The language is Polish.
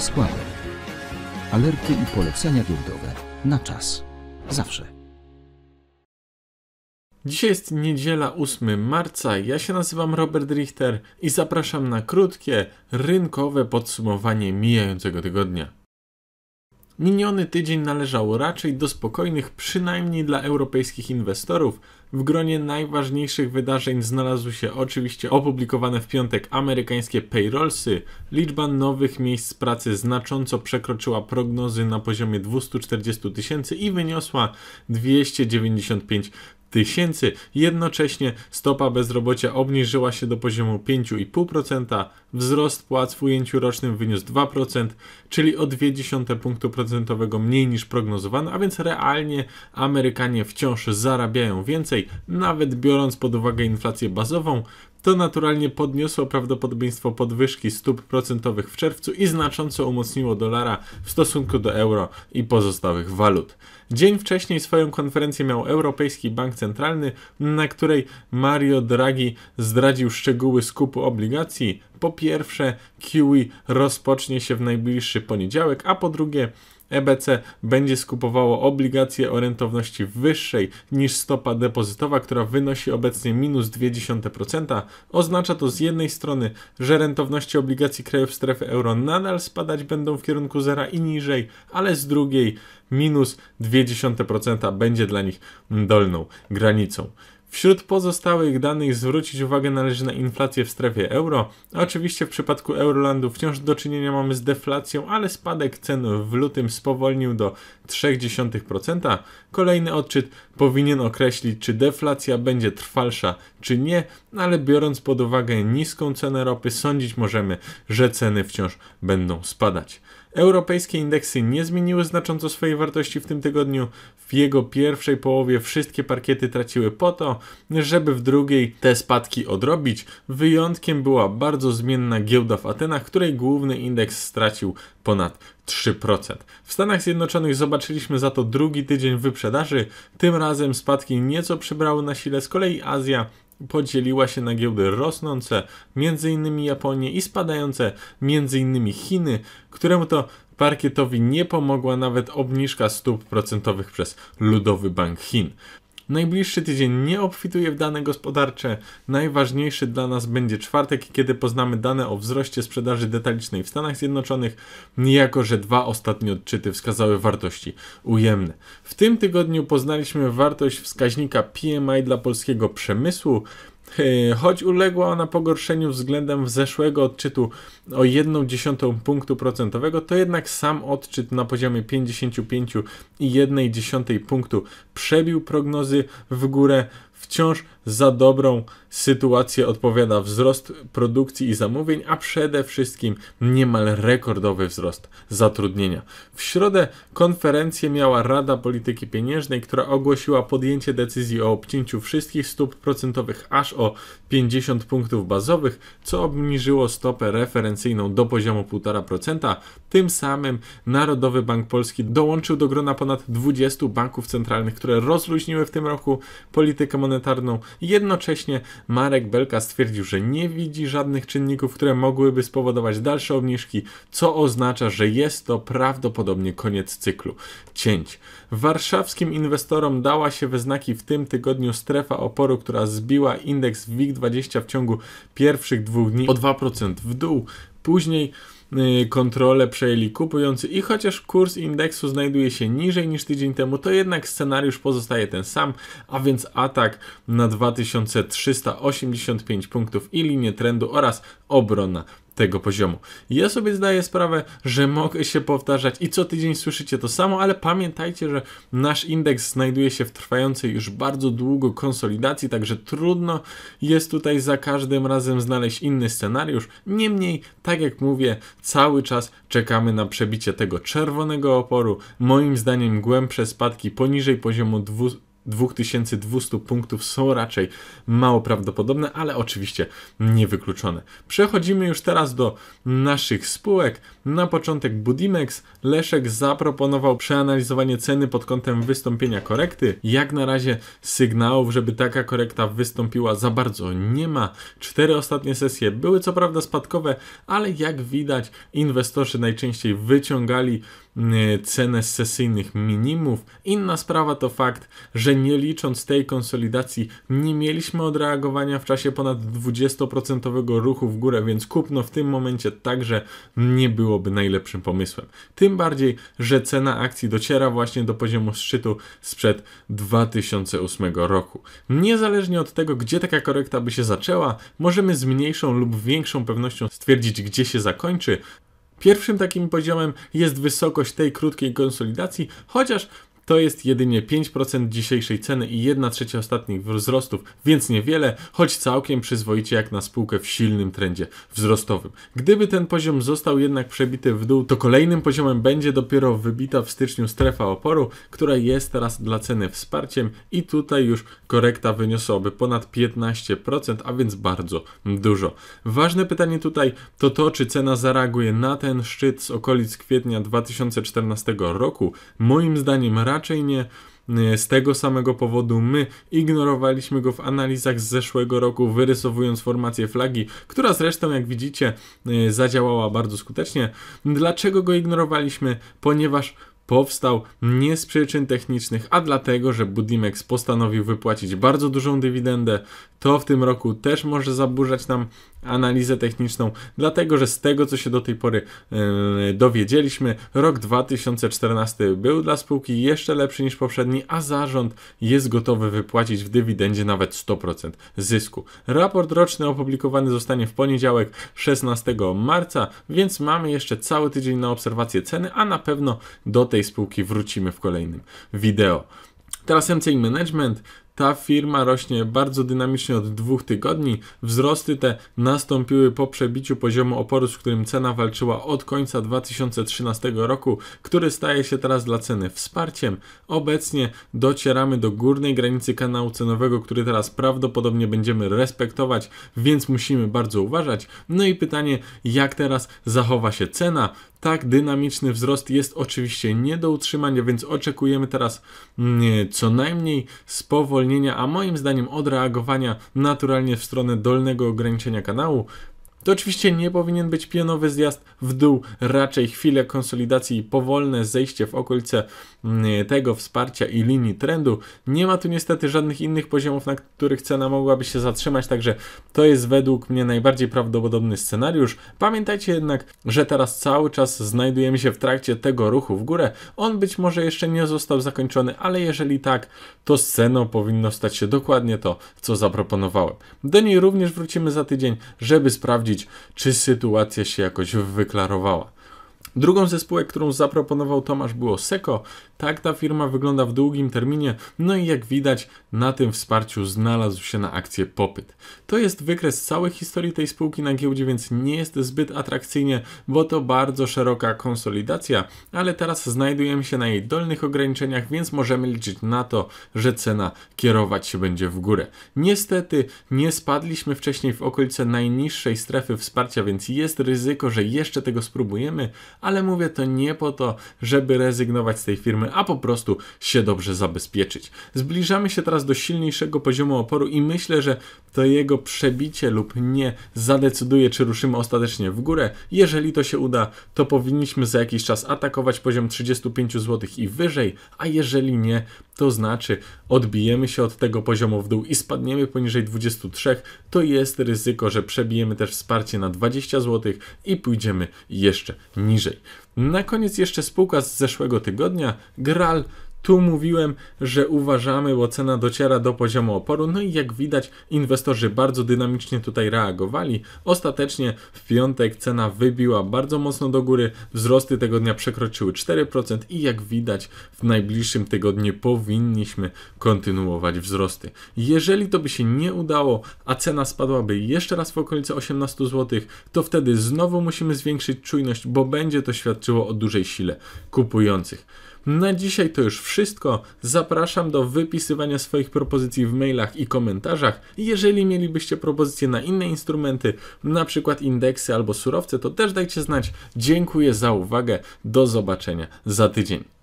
składek. Alerty i polecenia giełdowe na czas. Zawsze. Dzisiaj jest niedziela 8 marca. Ja się nazywam Robert Richter i zapraszam na krótkie, rynkowe podsumowanie mijającego tygodnia. Miniony tydzień należał raczej do spokojnych, przynajmniej dla europejskich inwestorów. W gronie najważniejszych wydarzeń znalazły się oczywiście opublikowane w piątek amerykańskie payrollsy. Liczba nowych miejsc pracy znacząco przekroczyła prognozy na poziomie 240 tysięcy i wyniosła 295 tysięcy. Jednocześnie stopa bezrobocia obniżyła się do poziomu 5,5%, wzrost płac w ujęciu rocznym wyniósł 2%, czyli o 0,2 punktu procentowego mniej niż prognozowano, a więc realnie Amerykanie wciąż zarabiają więcej, nawet biorąc pod uwagę inflację bazową, to naturalnie podniosło prawdopodobieństwo podwyżki stóp procentowych w czerwcu i znacząco umocniło dolara w stosunku do euro i pozostałych walut. Dzień wcześniej swoją konferencję miał Europejski Bank Centralny, na której Mario Draghi zdradził szczegóły skupu obligacji. Po pierwsze, QE rozpocznie się w najbliższy poniedziałek, a po drugie, EBC będzie skupowało obligacje o rentowności wyższej niż stopa depozytowa, która wynosi obecnie minus 0,2%. Oznacza to z jednej strony, że rentowności obligacji krajów strefy euro nadal spadać będą w kierunku zera i niżej, ale z drugiej minus 0,2% będzie dla nich dolną granicą. Wśród pozostałych danych zwrócić uwagę należy na inflację w strefie euro. Oczywiście w przypadku Eurolandu wciąż do czynienia mamy z deflacją, ale spadek cen w lutym spowolnił do 0,3%. Kolejny odczyt powinien określić, czy deflacja będzie trwalsza, czy nie, ale biorąc pod uwagę niską cenę ropy, sądzić możemy, że ceny wciąż będą spadać. Europejskie indeksy nie zmieniły znacząco swojej wartości w tym tygodniu. W jego pierwszej połowie wszystkie parkiety traciły po to, żeby w drugiej te spadki odrobić. Wyjątkiem była bardzo zmienna giełda w Atenach, której główny indeks stracił ponad 3%. W Stanach Zjednoczonych zobaczyliśmy za to drugi tydzień wyprzedaży. Tym razem spadki nieco przybrały na sile, z kolei Azja podzieliła się na giełdy rosnące, m.in. Japonię i spadające, m.in. Chiny, któremu to parkietowi nie pomogła nawet obniżka stóp procentowych przez Ludowy Bank Chin. Najbliższy tydzień nie obfituje w dane gospodarcze. Najważniejszy dla nas będzie czwartek, kiedy poznamy dane o wzroście sprzedaży detalicznej w Stanach Zjednoczonych, jako że dwa ostatnie odczyty wskazały wartości ujemne. W tym tygodniu poznaliśmy wartość wskaźnika PMI dla polskiego przemysłu. E, choć uległa ona pogorszeniu względem zeszłego odczytu o 1,1 punktu procentowego, to jednak sam odczyt na poziomie 55,1 punktu przebił prognozy w górę. Wciąż za dobrą sytuację odpowiada wzrost produkcji i zamówień, a przede wszystkim niemal rekordowy wzrost zatrudnienia. W środę konferencję miała Rada Polityki Pieniężnej, która ogłosiła podjęcie decyzji o obcięciu wszystkich stóp procentowych aż o 50 punktów bazowych, co obniżyło stopę referencyjną do poziomu 1,5%. Tym samym Narodowy Bank Polski dołączył do grona ponad 20 banków centralnych, które rozluźniły w tym roku politykę monetarną Jednocześnie Marek Belka stwierdził, że nie widzi żadnych czynników, które mogłyby spowodować dalsze obniżki, co oznacza, że jest to prawdopodobnie koniec cyklu cięć. Warszawskim inwestorom dała się we znaki w tym tygodniu strefa oporu, która zbiła indeks WIG20 w ciągu pierwszych dwóch dni o 2% w dół. Później kontrolę przejęli kupujący i chociaż kurs indeksu znajduje się niżej niż tydzień temu, to jednak scenariusz pozostaje ten sam, a więc atak na 2385 punktów i linię trendu oraz obrona tego poziomu. Ja sobie zdaję sprawę, że mogę się powtarzać i co tydzień słyszycie to samo, ale pamiętajcie, że nasz indeks znajduje się w trwającej już bardzo długo konsolidacji, także trudno jest tutaj za każdym razem znaleźć inny scenariusz. Niemniej, tak jak mówię, cały czas czekamy na przebicie tego czerwonego oporu. Moim zdaniem głębsze spadki poniżej poziomu 2 2200 punktów są raczej mało prawdopodobne, ale oczywiście niewykluczone. Przechodzimy już teraz do naszych spółek. Na początek Budimex. Leszek zaproponował przeanalizowanie ceny pod kątem wystąpienia korekty. Jak na razie sygnałów, żeby taka korekta wystąpiła za bardzo nie ma. Cztery ostatnie sesje były co prawda spadkowe, ale jak widać inwestorzy najczęściej wyciągali cenę z sesyjnych minimów. Inna sprawa to fakt, że nie licząc tej konsolidacji, nie mieliśmy odreagowania w czasie ponad 20% ruchu w górę, więc kupno w tym momencie także nie byłoby najlepszym pomysłem. Tym bardziej, że cena akcji dociera właśnie do poziomu szczytu sprzed 2008 roku. Niezależnie od tego, gdzie taka korekta by się zaczęła, możemy z mniejszą lub większą pewnością stwierdzić, gdzie się zakończy. Pierwszym takim poziomem jest wysokość tej krótkiej konsolidacji, chociaż to jest jedynie 5% dzisiejszej ceny i 1 trzecia ostatnich wzrostów, więc niewiele, choć całkiem przyzwoicie jak na spółkę w silnym trendzie wzrostowym. Gdyby ten poziom został jednak przebity w dół, to kolejnym poziomem będzie dopiero wybita w styczniu strefa oporu, która jest teraz dla ceny wsparciem i tutaj już korekta wyniosłaby ponad 15%, a więc bardzo dużo. Ważne pytanie tutaj to to, czy cena zareaguje na ten szczyt z okolic kwietnia 2014 roku. Moim zdaniem raczej raczej nie z tego samego powodu my ignorowaliśmy go w analizach z zeszłego roku, wyrysowując formację flagi, która zresztą, jak widzicie, e, zadziałała bardzo skutecznie. Dlaczego go ignorowaliśmy? Ponieważ powstał nie z przyczyn technicznych, a dlatego, że Budimex postanowił wypłacić bardzo dużą dywidendę. To w tym roku też może zaburzać nam analizę techniczną, dlatego że z tego, co się do tej pory yy, dowiedzieliśmy, rok 2014 był dla spółki jeszcze lepszy niż poprzedni, a zarząd jest gotowy wypłacić w dywidendzie nawet 100% zysku. Raport roczny opublikowany zostanie w poniedziałek 16 marca, więc mamy jeszcze cały tydzień na obserwację ceny, a na pewno do tej spółki wrócimy w kolejnym wideo. Teraz MCI Management ta firma rośnie bardzo dynamicznie od dwóch tygodni. Wzrosty te nastąpiły po przebiciu poziomu oporu, z którym cena walczyła od końca 2013 roku, który staje się teraz dla ceny wsparciem. Obecnie docieramy do górnej granicy kanału cenowego, który teraz prawdopodobnie będziemy respektować, więc musimy bardzo uważać. No i pytanie, jak teraz zachowa się cena? Tak dynamiczny wzrost jest oczywiście nie do utrzymania, więc oczekujemy teraz mm, co najmniej spowolnienia, a moim zdaniem odreagowania naturalnie w stronę dolnego ograniczenia kanału. To oczywiście nie powinien być pionowy zjazd w dół, raczej chwilę konsolidacji i powolne zejście w okolice mm, tego wsparcia i linii trendu. Nie ma tu niestety żadnych innych poziomów, na których cena mogłaby się zatrzymać, także to jest według mnie najbardziej prawdopodobny scenariusz. Pamiętajcie jednak, że teraz cały czas znajdujemy się w trakcie tego ruchu w górę. On być może jeszcze nie został zakończony, ale jeżeli tak, to z powinno stać się dokładnie to, co zaproponowałem. Do niej również wrócimy za tydzień, żeby sprawdzić, sprawdzić, czy sytuacja się jakoś wyklarowała. Drugą ze spółek, którą zaproponował Tomasz było Seko. Tak ta firma wygląda w długim terminie, no i jak widać na tym wsparciu znalazł się na akcję popyt. To jest wykres całej historii tej spółki na giełdzie, więc nie jest zbyt atrakcyjnie, bo to bardzo szeroka konsolidacja, ale teraz znajdujemy się na jej dolnych ograniczeniach, więc możemy liczyć na to, że cena kierować się będzie w górę. Niestety nie spadliśmy wcześniej w okolice najniższej strefy wsparcia, więc jest ryzyko, że jeszcze tego spróbujemy, ale mówię to nie po to, żeby rezygnować z tej firmy, a po prostu się dobrze zabezpieczyć. Zbliżamy się teraz do silniejszego poziomu oporu i myślę, że to jego przebicie lub nie zadecyduje, czy ruszymy ostatecznie w górę. Jeżeli to się uda, to powinniśmy za jakiś czas atakować poziom 35 zł i wyżej, a jeżeli nie, to znaczy odbijemy się od tego poziomu w dół i spadniemy poniżej 23, to jest ryzyko, że przebijemy też wsparcie na 20 zł i pójdziemy jeszcze niżej. Na koniec jeszcze spółka z zeszłego tygodnia, Gral tu mówiłem, że uważamy, bo cena dociera do poziomu oporu, no i jak widać, inwestorzy bardzo dynamicznie tutaj reagowali. Ostatecznie w piątek cena wybiła bardzo mocno do góry, wzrosty tego dnia przekroczyły 4% i jak widać, w najbliższym tygodniu powinniśmy kontynuować wzrosty. Jeżeli to by się nie udało, a cena spadłaby jeszcze raz w okolice 18 zł, to wtedy znowu musimy zwiększyć czujność, bo będzie to świadczyło o dużej sile kupujących. Na dzisiaj to już wszystko. Zapraszam do wypisywania swoich propozycji w mailach i komentarzach. Jeżeli mielibyście propozycje na inne instrumenty, na przykład indeksy albo surowce, to też dajcie znać. Dziękuję za uwagę. Do zobaczenia za tydzień.